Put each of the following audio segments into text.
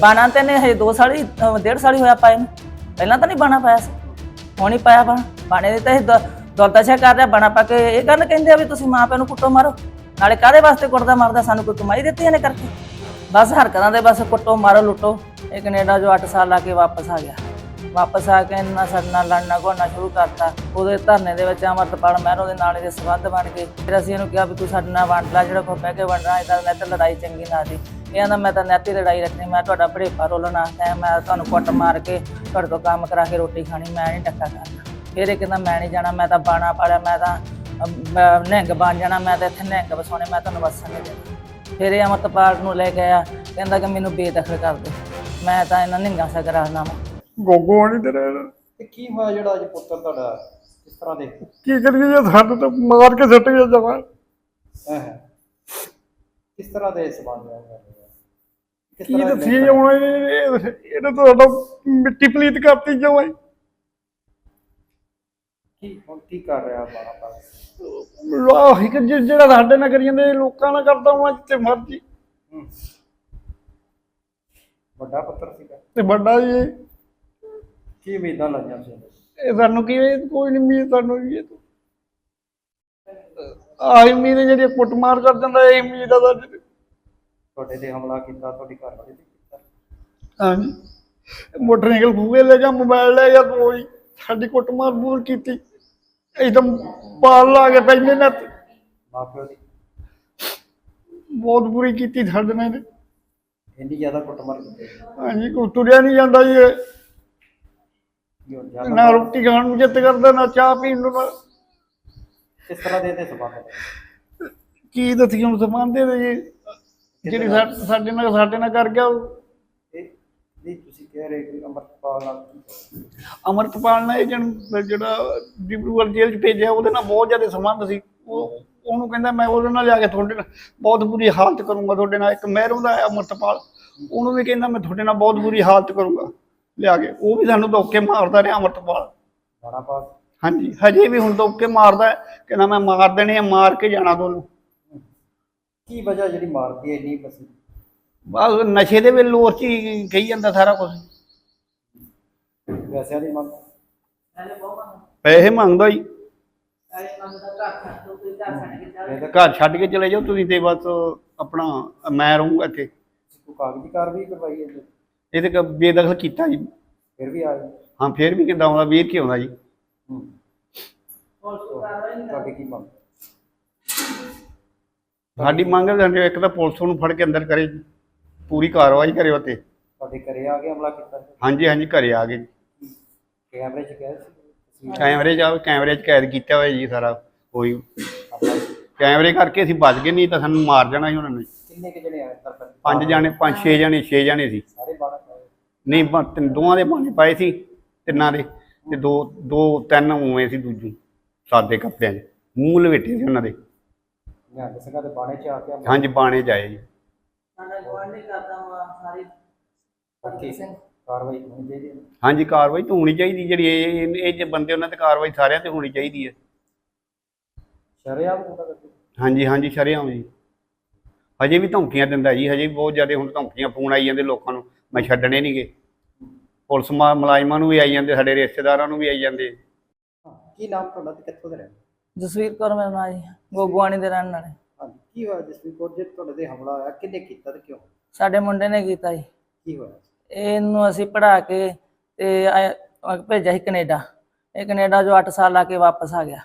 ਬਾਣਾ ਤੇ ਨੇ ਹਜੇ 2 ਸਾਲ ਹੀ, ਅਹ ਡੇਢ ਸਾਲ ਹੀ ਹੋਇਆ ਪਾਏ ਨੂੰ। ਪਹਿਲਾਂ ਤਾਂ ਨਹੀਂ ਬਾਣਾ ਪਾਇਆ ਸੀ, ਹੁਣ ਹੀ ਪਾਇਆ ਬਾਣਾ। ਬਾਣੇ ਦੇ ਤਾਂ ਇਹ ਦੌਲਤਾਸ਼ਾ ਕਰ ਰਿਹਾ, ਬਾਣਾ ਪਾ ਕੇ ਇਹ ਗੱਲ ਕਹਿੰਦੇ ਆ ਵੀ ਤੁਸੀਂ ਮਾਂ ਪਿਓ ਨੂੰ ਕੁੱਟੋ ਮਾਰੋ। ਨਾਲੇ ਕਾਦੇ ਵਾਸਤੇ ਕੁੱਟਦਾ ਮਾਰਦਾ, ਸਾਨੂੰ ਕੋਈ ਕਮਾਈ ਦਿੱਤੀ ਇਹਨੇ ਕਰਕੇ? ਬਸ ਹਰਕਤਾਂ ਦੇ ਬਸ ਕੁੱਟੋ, ਮਾਰੋ, ਲੁੱਟੋ। ਇਹ ਕੈਨੇਡਾ ਜੋ 8 ਸਾਲ ਲਾ ਕੇ ਵਾਪਸ ਆ ਗਿਆ। ਵਾਪਸ ਆ ਕੇ ਇਹਨਾਂ ਸਾਡੇ ਨਾਲ ਲੜਨਾ ਘੋੜਨਾ ਸ਼ੁਰੂ ਕਰਤਾ। ਉਹਦੇ ਧਰਨੇ ਦੇ ਵਿੱਚ ਅਮਰਤਪਾਲ ਮਹਿਰੋ ਦੇ ਨਾਲ ਇਹਦੇ ਸਬੰਧ ਬਣ ਗਏ। ਫਿਰ ਅਸੀਂ ਇਹਨੂੰ ਕਿਹਾ ਵੀ ਤੂੰ ਸਾਡੇ ਨਾਲ ਵੰਡ ਲੈ, ਜਿਹੜਾ ਕੋ ਬਹਿ ਕੇ ਵੰਡਣਾ, ਇਹਦਾ ਤਾਂ ਲੜਾਈ ਚੰਗੀ ਨਾ ਦੀ ਇਹ ਕਹਿੰਦਾ ਮੈਂ ਤਾਂ ਨੈਤੀ ਲੜਾਈ ਰੱਖਣੀ ਮੈਂ ਤੁਹਾਡਾ ਭੜੇਪਾ ਰੋਲਣਾ ਹੈ ਮੈਂ ਤੁਹਾਨੂੰ ਕੁੱਟ ਮਾਰ ਕੇ ਤੁਹਾਡੇ ਤੋਂ ਕੰਮ ਕਰਾ ਕੇ ਰੋਟੀ ਖਾਣੀ ਮੈਂ ਨਹੀਂ ਟੱਕਾ ਕਰਨਾ। ਫਿਰ ਇਹ ਕਹਿੰਦਾ ਮੈਂ ਨਹੀਂ ਜਾਣਾ ਮੈਂ ਤਾਂ ਬਾਣਾ ਪਾੜਿਆ ਮੈਂ ਤਾਂ ਨਿਹੰਗ ਬਣ ਜਾਣਾ ਮੈਂ ਤਾਂ ਇੱਥੇ ਨਿਹੰਗ ਵਸਾਉਣੇ ਮੈਂ ਤੁਹਾਨੂੰ ਵਸਣ ਨਹੀਂ ਦੇਣਾ। ਫਿਰ ਇਹ ਅਮਰਤਪਾਲ ਨੂੰ ਲੈ ਕੇ ਆਇਆ ਕਹਿੰਦਾ ਕਿ ਮੈਨੂੰ ਬੇਦਖਲ ਕਰ ਦੇ। ਮੈਂ ਤਾਂ ਇਹਨਾਂ ਨਿਹੰਗਾਂ ਸਾ ਕਰਾਣਾ ਗੋਗੋ ਨਹੀਂ ਤੇਰੇ। ਤੇ ਕੀ ਹੋਇਆ ਜਿਹੜਾ ਅੱਜ ਪੁੱਤਰ ਤੁਹਾਡਾ ਕਿਸ ਤਰ੍ਹਾਂ ਦੇ? ਕੀ ਕਰੀਏ ਜੇ ਸਾਨੂੰ ਤਾਂ ਮਾਰ ਕੇ ਸੁੱਟ ਗਿਆ ਜਮਾ ਹੈ ਕਿਸ ਤਰ੍ਹਾਂ ਦੇ ਸਬੰਧ ਹੈ ਕੀ ਤਰ੍ਹਾਂ ਦੇ ਦੱਸੀਏ ਹੁਣ ਇਹ- ਇਹਨੇ ਤਾਂ ਸਾਡਾ ਮਿੱਟੀ ਪਲੀਤ ਕਰਤੀ ਜਮਾ ਕੀ ਹੁਣ ਕੀ ਕਰ ਰਿਹਾ ਬਾਣਾ ਪਾ ਲਾਹ ਕਿ ਜਿ- ਜਿਹੜਾ ਸਾਡੇ ਨਾਲ ਕਰੀ ਜਾਂਦੇ ਲੋਕਾਂ ਨਾਲ ਕਰਦਾ ਹਾਂ ਜਿੱਥੇ ਮਰਜ਼ੀ। ਹੂੰ। ਵੱਡਾ ਪੁੱਤਰ ਸੀਗਾ। ਤੇ ਵੱਡਾ ਜੀ ਕੀ ਉਮੀਦਾਂ ਲਾਈਆਂ ਸੀ? ਇਹ ਸਾਨੂੰ ਕੀ ਕੋਈ ਨਹੀਂ ਮੀਤ ਸਾਨੂੰ ਵੀ ਇਹ ਤੋਂ। ਆਹੀ ਮੀਤ ਜਿਹੜੀ ਕੁੱਟਮਾਰ ਕਰ ਜਾਂਦਾ ਇਹ ਮੀਤ ਆ ਸਾਡੇ। ਤੁਹਾਡੇ ਤੇ ਹਮਲਾ ਕੀਤਾ ਤੁਹਾਡੀ ਘਰ ਵਾਲੇ ਤੇ ਕੀਤਾ। ਹਾਂਜੀ। ਮੋਟਰਸਾਈਕਲ ਫੂਗੇ ਲੈ ਗਿਆ ਮੋਬਾਈਲ ਲੈ ਗਿਆ ਦੋ ਹੀ ਸਾਡੀ ਕੁੱਟਮਾਰ ਬੂਰ ਕੀਤੀ। ਇਦਮ ਪਾਲ ਲਾ ਕੇ ਪੈਂਦੇ ਨੇ ਮਾਪਿਓ ਦੀ ਬਹੁਤ ਬੁਰੀ ਕੀਤੀ ਸਾਡੇ ਇਹਨੇ। ਇੰਨੀ ਜ਼ਿਆਦਾ ਕੁੱਟਮਾਰ ਕੀਤੀ। ਹਾਂਜੀ ਕੋਈ ਤੁਰਿਆ ਨਹੀਂ ਜਾਂਦਾ ਜੀ ਨਾ ਰੋਟੀ ਖਾਣ ਨੂੰ ਜਿੱਤ ਕਰਦਾ ਨਾ ਚਾਹ ਪੀਣ ਨੂੰ ਨਾ ਕਿਸ ਤਰ੍ਹਾਂ ਦੇ ਤੇ ਸਬੰਧ ਨੇ? ਕੀ ਦੱਸੀਏ ਹੁਣ ਸਮਾਨਦੇ ਦੇ ਜੀ? ਜਿਹੜੀ ਸਾ- ਸਾਡੇ ਨਾਲ ਸਾਡੇ ਨਾਲ ਕਰ ਗਿਆ ਉਹ। ਇਹ ਨਹੀਂ ਤੁਸੀਂ ਕਹਿ ਰਹੇ ਕਿ ਅੰਮ੍ਰਿਤਪਾਲ ਨਾਲ ਅਮਰਤਪਾਲ ਨੇ ਏਜੰਟ ਜਿਹੜਾ ਡਿਬਰੂਗੜ੍ਹ ਜੇਲ੍ਹ 'ਚ ਭੇਜਿਆ ਉਹਦੇ ਨਾਲ ਬਹੁਤ ਜ਼ਿਆਦਾ ਸੰਬੰਧ ਸੀ। ਉਹ ਉਹਨੂੰ ਕਹਿੰਦਾ ਮੈਂ ਉਹਦੇ ਨਾਲ ਜਾ ਕੇ ਤੁਹਾਡੇ ਨਾਲ ਬਹੁਤ ਬੁਰੀ ਹਾਲਤ ਕਰੂੰਗਾ ਤੁਹਾਡੇ ਨਾਲ। ਇੱਕ ਮਹਿਰੋਂ ਦਾ ਹੈ ਅਮਰਤਪਾਲ। ਉਹਨੂੰ ਵੀ ਕਹਿੰਦਾ ਮੈਂ ਤੁਹਾਡੇ ਨਾਲ ਬਹੁਤ ਬੁਰੀ ਹਾਲਤ ਕਰੂੰਗਾ। ਲਿਆ ਕੇ। ਉਹ ਵੀ ਸਾਨੂੰ ਧੋਕੇ ਮਾਰਦਾ ਰਿਹਾ ਅਮਰਤਪਾਲ। ਬਾਣਾ ਪਾ ਹਾਂਜੀ। ਹਜੇ ਵੀ ਹੁਣ ਧੋਕੇ ਮਾਰਦਾ ਹੈ, ਕਹਿੰਦਾ ਮੈਂ ਮਾਰ ਦੇਣੇ ਆ ਮਾਰ ਕੇ ਜਾਣਾ ਤੁਹਾਨੂੰ। ਕੀ ਵਜ੍ਹਾ ਜਿਹੜੀ ਮਾਰਦੀ ਹੈ ਇੰਨੀ ਬਸ? ਬਸ ਨਸ਼ੇ ਦੇ ਵੇਲੇ ਲੋਰ ਚ ਹੀ ਕਹੀ ਜਾਂਦਾ ਸਾਰਾ ਕੁਝ ਵੈਸਿਆਂ ਦੀ ਮੰਗ? ਪੈਸੇ ਮੰਗਦਾ ਜੀ। ਘਰ ਛੱਡ ਕੇ ਚਲੇ ਜਾਓ ਤੁਸੀਂ ਤੇ ਬਸ ਆਪਣਾ ਮੈਂ ਰਹੂੰਗਾ ਇੱਥੇ। ਕੋਈ ਕਾਗਜ਼ੀ ਕਾਰਵਾਈ ਕਰਵਾਈ ਹੈ ਜੀ? ਇਹ ਤੇ ਕ- ਬੇਦਖਲ ਕੀਤਾ ਜੀ। ਫਿਰ ਵੀ ਆਏ? ਹਾਂ ਫੇਰ ਵੀ ਕਿੱਦਾਂ ਆਉਂਦਾ ਵੀਰ ਕੀ ਆਉਂਦਾ ਜੀ। ਹੂੰ। ਤੁਹਾਡੀ ਕੀ ਮੰਗ? ਸਾਡੀ ਮੰਗ ਹੈ ਵੀ ਇੱਕ ਤਾਂ ਪੁਲਿਸ ਨੂੰ ਫੜ ਕੇ ਅੰਦਰ ਕਰੇ ਜੀ। ਪੂਰੀ ਕਾਰਵਾਈ ਕਰੇ ਉਹ ਤੇ ਤੁਹਾਡੇ ਘਰੇ ਆ ਕੇ ਹਮਲਾ ਕੀਤਾ? ਸੀ? ਹਾਂਜੀ ਹਾਂਜੀ ਘਰੇ ਆ ਗਏ ਕੈਮਰੇ 'ਚ ਗਏ ਸੀ? ਕੈਮਰੇ ਜਾ ਕੈਮਰੇ 'ਚ ਕੈਦ ਕੀਤਾ ਹੋਇਆ ਜੀ ਸਾਰਾ ਕੋਈ। ਕੈਮਰੇ ਕਰਕੇ ਅਸੀਂ ਬਚ ਗਏ ਨਹੀਂ ਤਾਂ ਸਾਨੂੰ ਮਾਰ ਜਾਣਾ ਸੀ ਉਹਨਾਂ ਨੇ। ਕਿੰਨੇ ਕਿ ਜਣੇ ਆਏ ਪੰਜ ਜਾਣੇ ਪੰਜ ਛੇ ਜਾਣੇ ਛੇ ਜਾਣੇ ਸੀ। ਸਾਰੇ ਬਾਣਾ ਨਹੀਂ ਬ- ਤਿੰਨ- ਦੋਵਾਂ ਦੇ ਬਾਣੇ ਪਾਏ ਸੀ ਤਿੰਨਾਂ ਦੇ। ਤੇ ਦੋ ਦੋ ਤਿੰਨ ਉਵੇਂ ਸੀ ਦੂਜੂ ਸਾਦੇ ਕੱਪੜਿਆਂ 'ਚ ਮੂੰਹ ਲਵੇਟੇ ਸੀ ਉਹਨਾਂ ਦੇ। ਨਿਹੰਗ ਸਿੰਘਾਂ ਦੇ ਬਾਣੇ 'ਚ ਆ ਕੇ ਹਾਂਜੀ ਬਾਣੇ ਜਾਏ ਜੀ। ਸਾਡਾ ਗਵਾਂਢੀ ਕਰਦਾ ਵਾ ਸਾਰੀ ਕੀਤੀ ਕਾਰਵਾਈ ਹੋਣੀ ਚਾਹੀਦੀ ਹੈ ਹਾਂਜੀ ਕਾਰਵਾਈ ਤਾਂ ਹੋਣੀ ਚਾਹੀਦੀ ਜਿਹੜੀ ਇਹ ਇਹ- ਇਹ ਜੇ ਬੰਦੇ ਉਹਨਾਂ ਤੇ ਕਾਰਵਾਈ ਸਾਰਿਆਂ ਤੇ ਹੋਣੀ ਚਾਹੀਦੀ ਹੈ। ਸ਼ਰਿਆਮ ਹੁੰਦਾ ਕਰਦੇ ਹਾਂਜੀ ਹਾਂਜੀ ਸ਼ਰੇਆਮ ਜੀ ਹਜੇ ਵੀ ਧਮਕੀਆਂ ਦਿੰਦਾ ਜੀ ਹਜੇ ਵੀ ਬਹੁਤ ਜ਼ਿਆਦਾ ਹੁਣ ਧਮਕੀਆਂ ਫੋਨ ਆਈ ਜਾਂਦੇ ਲੋਕਾਂ ਨੂੰ ਮੈਂ ਛੱਡਣੇ ਨਹੀਂਗੇ ਪੁਲਿਸ ਮਾ- ਮੁਲਾਜ਼ਮਾਂ ਨੂੰ ਵੀ ਆਈ ਜਾਂਦੇ ਸਾਡੇ ਰਿਸ਼ਤੇਦਾਰਾਂ ਨੂੰ ਵੀ ਆਈ ਜਾਂਦੇ। ਕੀ ਨਾਮ ਤੁਹਾਡਾ ਤੇ ਕਿੱਥੋਂ ਦੇ ਰਹਿਣ? ਜਸਵੀਰ ਕੌਰ ਮੇਰਾ ਨਾਂ ਜੀ ਗੋਗਵਾਣੀ ਦੇ ਰਹਿਣ ਵਾਲੇ। ਹਾਂਜੀ ਕੀ ਹੋਇਆ ਜਸਵੀਰ ਕੌਰ? ਜੇ ਤੁਹਾਡੇ ਤੇ ਹਮਲਾ ਹੋਇਆ ਕਿਹਨੇ ਕੀਤਾ ਤੇ ਕਿਉਂ? ਸਾਡੇ ਮੁੰਡੇ ਨੇ ਕੀਤਾ ਜੀ। ਕੀ ਹੋਇਆ? ਇਹਨੂੰ ਅਸੀਂ ਪੜਾ ਕੇ ਤੇ ਆਏ- ਭੇਜਿਆ ਸੀ ਕੈਨੇਡਾ। ਇਹ ਕੈਨੇਡਾ ਜੋ 8 ਸਾਲ ਲਾ ਕੇ ਵਾਪਸ ਆ ਗਿਆ।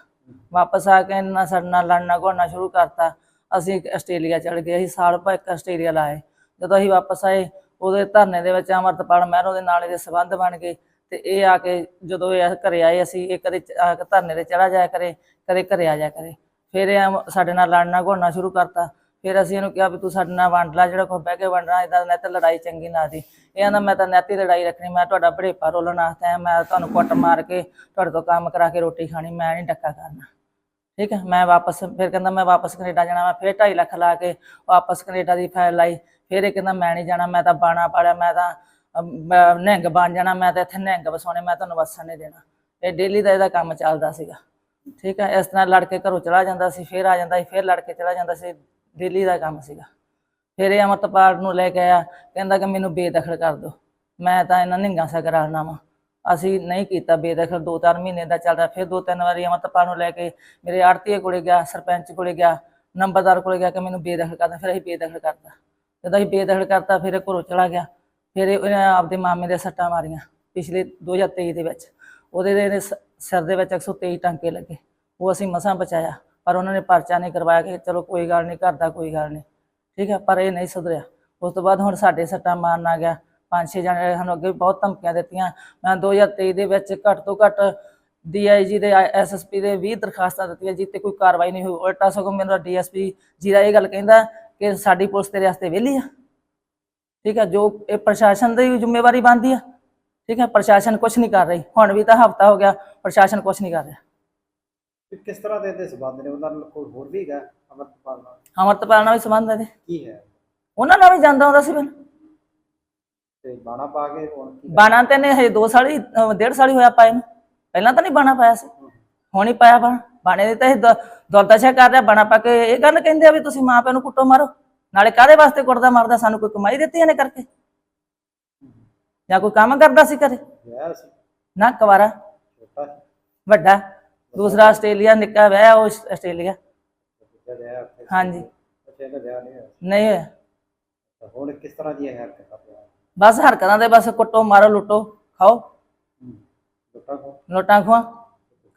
ਵਾਪਸ ਆ ਕੇ ਇਹਨਾਂ ਸਾਡੇ ਨਾਲ ਲੜਨਾ ਘੋੜਨਾ ਸ਼ੁਰੂ ਕਰਤਾ। ਅਸੀਂ ਆਸਟ੍ਰੇਲੀਆ ਚੜ ਗਏ। ਅਸੀਂ ਸਾਲ ਭਰ ਇੱਕ ਆਸਟ੍ਰੇਲੀਆ ਲਾਏ। ਜਦੋਂ ਅਸੀਂ ਵਾਪਸ ਆਏ ਉਹਦੇ ਧਰਨੇ ਦੇ ਵਿੱਚ ਅਮਰਤਪਾਲ ਮਹਿਰੋ ਦੇ ਨਾਲ ਇਹਦੇ ਸਬੰਧ ਬਣ ਗਏ। ਤੇ ਇਹ ਆ ਕੇ ਜਦੋਂ ਇਹ ਘਰੇ ਆਏ ਅਸੀਂ, ਇਹ ਕਦੇ ਆ ਕੇ ਧਰਨੇ ਤੇ ਚੜਾ ਜਾਇਆ ਕਰੇ, ਕਦੇ ਘਰੇ ਆ ਜਾਇਆ ਕਰੇ। ਫਿਰ ਇਹ ਸਾਡੇ ਨਾਲ ਲੜਨਾ ਘੋੜਨਾ ਸ਼ੁਰੂ ਕਰਤਾ। ਫਿਰ ਅਸੀਂ ਇਹਨੂੰ ਕਿਹਾ ਵੀ ਤੂੰ ਸਾਡੇ ਨਾਲ ਵੰਡ ਲੈ ਜਿਹੜਾ ਕੋ ਬਹਿ ਕੇ ਵੰਡਣਾ, ਇਹਦਾ ਨੈਤ ਲੜਾਈ ਚੰਗੀ ਨਾ ਦੀ ਇਹ ਕਹਿੰਦਾ ਮੈਂ ਤਾਂ ਨੈਤੀ ਲੜਾਈ ਰੱਖਣੀ, ਮੈਂ ਤੁਹਾਡਾ ਭੜੇਪਾ ਰੋਲਣ ਵਾਸਤੇ ਆਇਆ ਮੈਂ ਤੁਹਾਨੂੰ ਕੁੱਟ ਮਾਰ ਕੇ ਤੁਹਾਡੇ ਤੋਂ ਕੰਮ ਕਰਾ ਕੇ ਰੋਟੀ ਖਾਣੀ, ਮੈਂ ਨਹੀਂ ਡੱਕਾ ਕਰਨਾ। ਠੀਕ ਹੈ, ਮੈਂ ਵਾਪਸ, ਫਿਰ ਕਹਿੰਦਾ, ਮੈਂ ਵਾਪਸ ਕੈਨੇਡਾ ਜਾਣਾ ਮੈਂ ਫਿਰ 2.5 ਲੱਖ ਲਾ ਕੇ ਵਾਪਸ ਕੈਨੇਡਾ ਦੀ ਫਾਈਲ ਲਾਈ। ਫਿਰ ਇਹ ਕਹਿੰਦਾ, ਮੈਂ ਨਹੀਂ ਜਾਣਾ, ਮੈਂ ਤਾਂ ਬਾਣਾ ਪਾੜਿਆ ਮੈਂ ਤਾਂ ਨਹਿੰਗ ਬਣ ਜਾਣਾ, ਮੈਂ ਤਾਂ ਇੱਥੇ ਨਿਹੰਗ ਵਸਾਉਣੇ, ਮੈਂ ਤੁਹਾਨੂੰ ਵਸਣ ਨਹੀਂ ਦੇਣਾ। ਇਹ ਡੇਲੀ ਦਾ ਇਹਦਾ ਕੰਮ ਚੱਲਦਾ ਸੀਗਾ। ਠੀਕ ਹੈ, ਇਸ ਤਰ੍ਹਾਂ ਲੜ ਕੇ ਘਰੋਂ ਚਲਾ ਜਾਂਦਾ ਸੀ, ਫਿਰ ਆ ਜਾਂਦਾ ਸੀ, ਫਿਰ ਲੜ ਕੇ ਚਲਾ ਜਾਂਦਾ ਸੀ ਡੇਲੀ ਦਾ ਕੰਮ ਸੀਗਾ। ਫਿਰ ਇਹ ਅਮਰਤਪਾਲ ਨੂੰ ਲੈ ਕੇ ਆਇਆ, ਕਹਿੰਦਾ ਕਿ ਮੈਨੂੰ ਬੇਦਖਲ ਕਰ ਦਿਓ। ਮੈਂ ਤਾਂ ਇਹਨਾਂ ਨਿੰਗਾ ਸਾ ਕਰਾਉਣਾ ਵਾ। ਅਸੀਂ ਨਹੀਂ ਕੀਤਾ ਬੇਦਖਲ ਦੋ ਚਾਰ ਮਹੀਨੇ ਦਾ ਚੱਲਦਾ, ਫਿਰ ਦੋ ਤਿੰਨ ਵਾਰੀ ਅਮਰਤਪਾਲ ਨੂੰ ਲੈ ਕੇ ਮੇਰੇ ਆੜਤੀਏ ਕੋਲੇ ਗਿਆ, ਸਰਪੰਚ ਕੋਲੇ ਗਿਆ, ਨੰਬਰਦਾਰ ਕੋਲੇ ਗਿਆ ਕਿ ਮੈਨੂੰ ਬੇਦਖਲ ਕਰਦਾ ਫਿਰ ਅਸੀਂ ਬੇਦਖਲ ਕਰਤਾ। ਜਦੋਂ ਅਸੀਂ ਬੇਦਖਲ ਕਰਤਾ, ਫਿਰ ਘਰੋਂ ਚਲਾ ਗਿਆ। ਫਿਰ ਇਹ- ਆਪਦੇ ਮਾਮੇ ਦੇ ਸੱਟਾਂ ਮਾਰੀਆਂ ਪਿਛਲੇ 2023 ਦੇ ਵਿੱਚ। ਉਹਦੇ ਦੇ ਇਹਦੇ ਸ- ਸਿਰ ਦੇ ਵਿੱਚ 123 ਟਾਂਕੇ ਲੱਗੇ। ਉਹ ਅਸੀਂ ਮਸਾਂ ਬਚਾਇਆ। ਪਰ ਉਹਨਾਂ ਨੇ ਪਰਚਾ ਨਹੀਂ ਕਰਵਾਇਆ ਕਿ ਚਲੋ ਕੋਈ ਗੱਲ ਨਹੀਂ ਕਰਦਾ ਕੋਈ ਗੱਲ ਨਹੀਂ। ਠੀਕ ਹੈ ਪਰ ਇਹ ਨਹੀਂ ਸੁਧਰਿਆ। ਉਸ ਤੋਂ ਬਾਅਦ ਹੁਣ ਸਾਡੇ ਸੱਟਾਂ ਮਾਰਨ ਆ ਗਿਆ। ਪੰਜ ਛੇ ਜਣੇ ਸਾਨੂੰ ਅੱਗੇ ਵੀ ਬਹੁਤ ਧਮਕੀਆਂ ਦਿੱਤੀਆਂ। ਮੈਂ 2023 ਦੇ ਵਿੱਚ ਘੱਟ ਤੋਂ ਘੱਟ ਡੀਆਈਜੀ ਦੇ ਐਸਐਸਪੀ ਦੇ 20 ਦਰਖਾਸਤਾਂ ਦਿੱਤੀਆਂ, ਜਿੱਤੇ ਕੋਈ ਕਾਰਵਾਈ ਨਹੀਂ ਹੋਈ। ਉਲਟਾ ਸਗੋਂ ਮੇਰਾ ਡੀਐਸਪੀ ਜੀ ਦਾ ਇਹ ਗੱਲ ਕਹਿੰਦਾ ਕਿ ਸਾਡੀ ਪੁਲਿਸ ਤੇਰੇ ਵਾਸਤੇ ਵਿਹਲੀ ਆ। ਠੀਕ ਹੈ ਜੋ ਇਹ ਪ੍ਰਸ਼ਾਸਨ ਦੀ ਜ਼ਿੰਮੇਵਾਰੀ ਬਣਦੀ ਆ ਠੀਕ ਹੈ ਪ੍ਰਸ਼ਾਸਨ ਕੁਝ ਨਹੀਂ ਕਰ ਰਹੀ। ਹੁਣ ਵੀ ਤਾਂ ਹਫਤਾ ਹੋ ਗਿਆ ਪ੍ਰਸ਼ਾਸਨ ਕੁਝ ਨਹੀਂ ਕਰ ਰਿਹਾ। ਤੇ ਕਿਸ ਤਰ੍ਹਾਂ ਦੇ ਇਹਦੇ ਸਬੰਧ ਨੇ? ਉਹਨਾਂ ਨਾਲ ਕੋਈ ਹੋਰ ਵੀ ਹੈਗਾ? ਅਮਰਤਪਾਲ ਨਾਲ? ਅਮਰਤਪਾਲ ਨਾਲ ਵੀ ਸੰਬੰਧ ਹੈ। ਕੀ ਹੈ? ਉਹਨਾਂ ਨਾਲ ਵੀ ਜਾਂਦਾ ਹੁੰਦਾ ਸੀ ਪਹਿਲਾਂ ਤੇ ਬਾਣਾ ਪਾ ਕੇ ਹੁਣ ਕੀ ਬਾਣਾ ਤੇ ਨੇ ਹਜੇ 2 ਸਾਲ ਹੀ ਅਹ ਡੇਢ ਸਾਲ ਹੀ ਹੋਇਆ ਪਾਏ ਨੂੰ। ਪਹਿਲਾਂ ਤਾਂ ਨਹੀਂ ਬਾਣਾ ਪਾਇਆ ਸੀ ਹੁਣ ਹੀ ਪਾਇਆ ਬਾਣਾ। ਬਾਣੇ ਦੇ ਤਾਂ ਇਹ ਦੁਰਦਸ਼ਾ ਕਰ ਰਿਹਾ ਬਾਣਾ ਪਾ ਕੇ ਇਹ ਗੱਲ ਕਹਿੰਦੇ ਆ ਵੀ ਤੁਸੀਂ ਮਾਂ ਪਿਓ ਨੂੰ ਕੁੱਟੋ ਮਾਰੋ। ਨਾਲੇ ਕਾਹਦੇ ਵਾਸਤੇ ਕੁੱਟਦਾ ਮਾਰਦਾ? ਸਾਨੂੰ ਕੋਈ ਕਮਾਈ ਦਿੱਤੀ ਇਹਨੇ ਕਰਕੇ? ਜਾਂ ਕੋਈ ਕੰਮ ਕਰਦਾ ਸੀ ਘਰੇ? ਸੀ। ਨਾ ਕੁਵਾਰਾ। ਛੋਟਾ ਵੱਡਾ। ਦੂਸਰਾ ਆਸਟ੍ਰੇਲੀਆ ਨਿੱਕਾ ਵਿਆਹ ਉਹ ਆਸਟ੍ਰੇਲੀਆ। ਦੂਜਾ ਵਿਆਹ ਉੱਥੇ ਹਾਂਜੀ। ਵਿਆਹ ਨਹੀਂ ਹੋਇਆ। ਨਹੀਂ ਹੋਇਆ। ਤਾਂ ਹੁਣ ਕਿਸ ਤਰ੍ਹਾਂ ਦੀ ਹੈ ਹਰਕਤ ਬਸ ਹਰਕਤਾਂ ਦੇ ਬਸ ਕੁੱਟੋ ਮਾਰੋ ਲੁੱਟੋ ਖਾਓ। ਲੋਟਾ ਕੋ ਲੁੱਟਾਂ ਖਵਾ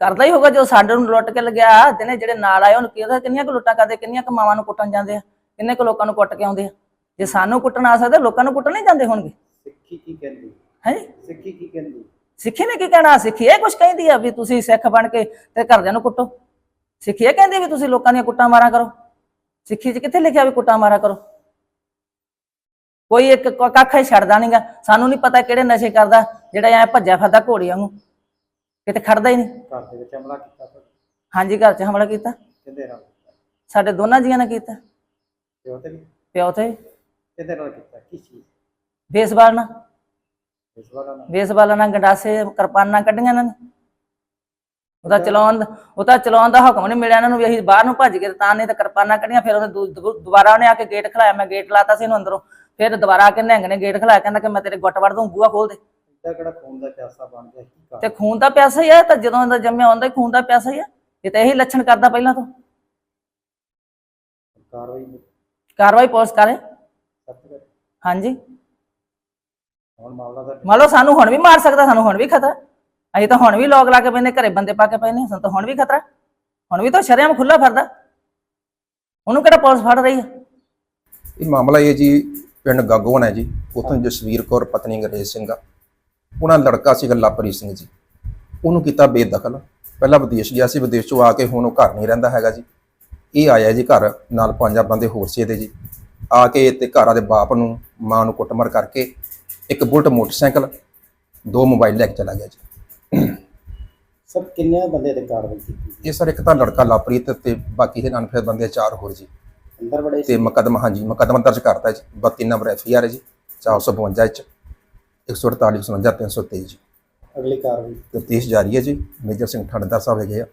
ਕਰਦਾ ਹੀ ਹੋਗਾ ਜੋ ਸਾਡੇ ਨੂੰ ਲੁੱਟ ਕੇ ਲਗਿਆ। ਦਿਨੇ ਜਿਹੜੇ ਨਾਲ ਆਏ ਉਹਨੂੰ ਕਿਹਾ ਕਿੰਨੀਆਂ ਕੁ ਲੁੱਟਾਂ ਕਰਦੇ ਕਿੰਨੀਆਂ ਕੁ ਮਾਵਾਂ ਨੂੰ ਕੁੱਟਣ ਜਾਂਦੇ ਆ? ਕਿੰਨੇ ਕੁ ਲੋਕਾਂ ਨੂੰ ਕੁੱਟ ਕੇ ਆਉਂਦੇ ਆ? ਜੇ ਸਾਨੂੰ ਕੁੱਟਣ ਆ ਸਕਦੇ ਲੋਕਾਂ ਨੂੰ ਕੁੱਟਣ ਨਹੀਂ ਜਾਂਦੇ ਹੋਣਗੇ। ਸਿੱਖੀ ਕੀ ਕਹਿੰਦੀ? ਹੈ? ਸਿੱਖੀ ਕੀ ਕਹਿੰਦੀ? ਸਿੱਖੀ ਨੇ ਕੀ ਕਹਿਣਾ? ਸਿੱਖੀ ਇਹ ਕੁਛ ਕਹਿੰਦੀ ਆ ਵੀ ਤੁਸੀਂ ਸਿੱਖ ਬਣ ਕੇ ਤੇ ਘਰਦਿਆਂ ਨੂੰ ਕੁੱਟੋ। ਸਿੱਖੀ ਇਹ ਕਹਿੰਦੀ ਵੀ ਤੁਸੀਂ ਲੋਕਾਂ ਦੀਆਂ ਕੁੱਟਾਂ ਮਾਰਾਂ ਕਰੋ। ਸਿੱਖੀ 'ਚ ਕਿੱਥੇ ਲਿਖਿਆ ਵੀ ਕੁੱਟਾਂ ਮਾਰਾਂ ਕਰੋ? ਕੋਈ ਇੱਕ ਕੱਖ ਹੀ ਛੱਡਦਾ ਨਹੀਂਗਾ ਸਾਨੂੰ ਨਹੀਂ ਪਤਾ ਕਿਹੜੇ ਨਸ਼ੇ ਕਰਦਾ ਜਿਹੜਾ ਐ ਭੱਜਿਆ ਫਿਰਦਾ ਘੋੜੀ ਵਾਂਗੂ। ਕਿਤੇ ਖੜਦਾ ਹੀ ਨਹੀਂ। ਘਰ ਦੇ ਵਿੱਚ ਹਮਲਾ ਕੀਤਾ ਹਾਂਜੀ ਘਰ 'ਚ ਹਮਲਾ ਕੀਤਾ। ਕਿਹਦੇ ਨਾਲ ਕੀਤਾ? ਸਾਡੇ ਦੋਨਾਂ ਜੀਆਂ ਨੇ ਕੀਤਾ। ਪਿਓ ਤੇ ਵੀ ਪਿਓ ਤੇ? ਕਿਹਦੇ ਨਾਲ ਕੀਤਾ ਕੀ ਚੀਜ਼? ਬੇਸਬਾਲ ਨਾਲ। ਇਸ ਵਾਲਾ ਨਾਲ। ਬੇਸਬਾਲਾਂ ਨਾਲ ਗੰਡਾਸੇ ਕਿਰਪਾਨਾਂ ਕੱਢੀਆਂ ਇਹਨਾਂ ਨੇ। ਉਹਦਾ ਚਲਾਉਣ ਦਾ ਉਹਦਾ ਚਲਾਉਣ ਦਾ ਹੁਕਮ ਨਹੀਂ ਮਿਲਿਆ ਇਹਨਾਂ ਨੂੰ ਵੀ ਅਸੀਂ ਬਾਹਰ ਨੂੰ ਭੱਜ ਕੇ ਤਾਂ ਨਹੀਂ ਤਾਂ ਕਿਰਪਾਨਾਂ ਕੱਢੀਆਂ ਫਿਰ ਉਹਨੇ ਦੂ- ਦੂ- ਦੁਬਾਰਾ ਉਹਨੇ ਆ ਕੇ ਗੇਟ ਖਲਾਇਆ। ਮੈਂ ਗੇਟ ਲਾਤਾ ਸੀ ਇਹਨੂੰ ਅੰਦਰੋਂ। ਫਿਰ ਦੁਬਾਰਾ ਆ ਕੇ ਨਿਹੰਗ ਨੇ ਗੇਟ ਖਲਾਇਆ ਕਹਿੰਦਾ ਕਿ ਮੈਂ ਤੇਰੇ ਗੁੱਟ ਵੜ ਦੂੰ ਬੂਹਾ ਖੋਲ ਦੇ। ਇੱਦਾਂ ਕਿਹੜਾ ਖੂਨ ਦਾ ਪਿਆਸਾ ਬਣ ਗਿਆ ਕੀ ਕਰ ਤੇ ਖੂਨ ਦਾ ਪਿਆਸਾ ਹੀ ਆ ਤਾਂ ਜਦੋਂ ਦਾ ਜੰਮਿਆ ਹੁੰਦਾ ਹੀ ਖੂਨ ਦਾ ਪਿਆਸਾ ਹੀ ਆ। ਇਹ ਤਾਂ ਇਹੀ ਲੱਛਣ ਕਰਦਾ ਪਹਿਲਾਂ ਤੋਂ। ਕਾਰਵਾਈ ਕਾਰਵਾਈ ਪੁਲਿਸ ਕਰੇ। ਸਖਤ ਹਾਂਜੀ। ਹੁਣ ਮਾਮਲਾ ਦਾ ਮੰਨ ਲਓ ਸਾਨੂੰ ਹੁਣ ਵੀ ਮਾਰ ਸਕਦਾ, ਸਾਨੂੰ ਹੁਣ ਵੀ ਖਤਰਾ। ਅਸੀਂ ਤਾਂ ਹੁਣ ਵੀ ਲੋਕ ਲਾ ਕੇ ਪੈਨੇ ਘਰੇ ਬੰਦੇ ਪਾ ਕੇ ਪੈਨੇ ਸਾਨੂੰ ਤਾਂ ਹੁਣ ਵੀ ਖਤਰਾ। ਹੁਣ ਵੀ ਤਾਂ ਸ਼ਰੇਆਮ ਖੁੱਲਾ ਫਿਰਦਾ। ਉਹਨੂੰ ਕਿਹੜਾ ਪੁਲਿਸ ਫੜ ਰਹੀ ਹੈ ਇਹ ਮਾਮਲਾ ਇਹ ਜੀ, ਪਿੰਡ ਗਾਗੋਨ ਹੈ ਜੀ। ਉੱਥੋਂ ਜਸਵੀਰ ਕੌਰ, ਪਤਨੀ ਗਰੇਜ ਸਿੰਘ ਆ। ਉਹਨਾਂ ਲੜਕਾ ਸੀ ਗੱਲਾਪਰੀ ਸਿੰਘ ਜੀ। ਉਹਨੂੰ ਕੀਤਾ ਬੇਦਖਲ। ਪਹਿਲਾਂ ਵਿਦੇਸ਼ ਗਿਆ ਸੀ, ਵਿਦੇਸ਼ ਚੋਂ ਆ ਕੇ ਹੁਣ ਉਹ ਘਰ ਨਹੀਂ ਰਹਿੰਦਾ ਹੈਗਾ ਜੀ। ਇਹ ਆਇਆ ਜੀ ਘਰ ਨਾਲ ਪੰਜਾਂ ਬੰਦੇ ਹੋਰ ਸੀ ਇਹਦੇ ਜੀ। ਆ ਕੇ ਤੇ ਘਰਾਂ ਦੇ ਬਾਪ ਨੂੰ ਮਾਂ ਨੂੰ ਕੁੱਟਮਾਰ ਕਰਕੇ ਇੱਕ ਬੁਲਟ ਮੋਟਰਸਾਈਕਲ ਦੋ ਮੋਬਾਈਲ ਲੈ ਕੇ ਚਲਾ ਗਿਆ ਜੀ। ਸਰ ਕਿੰਨੇ ਬੰਦੇ ਤੇ ਕਾਰਵਾਈ ਕੀਤੀ ਇਹ ਸਰ ਇੱਕ ਤਾਂ ਲੜਕਾ ਲਾਪਰੀਤ ਤੇ ਬਾਕੀ ਦੇ ਅਨਫੇਰ ਬੰਦੇ ਚਾਰ ਹੋਰ ਜੀ। ਅੰਦਰ ਬੜੇ ਤੇ ਮੁਕੱਦਮਾ ਹਾਂਜੀ ਮੁਕੱਦਮਾ ਦਰਜ ਕਰਤਾ ਜੀ। 32 ਨੰਬਰ ਐਫ ਆਰ ਹੈ ਜੀ 452 ਚ 148 57 323 ਜੀ। ਅਗਲੀ ਕਾਰਵਾਈ? ਤਫਤੀਸ਼ ਜਾਰੀ ਹੈ ਜੀ। ਮੇਜਰ ਸਿੰਘ ਠਾਣੇਦਾਰ ਸਾਹਿਬ ਹੈਗੇ ਆ।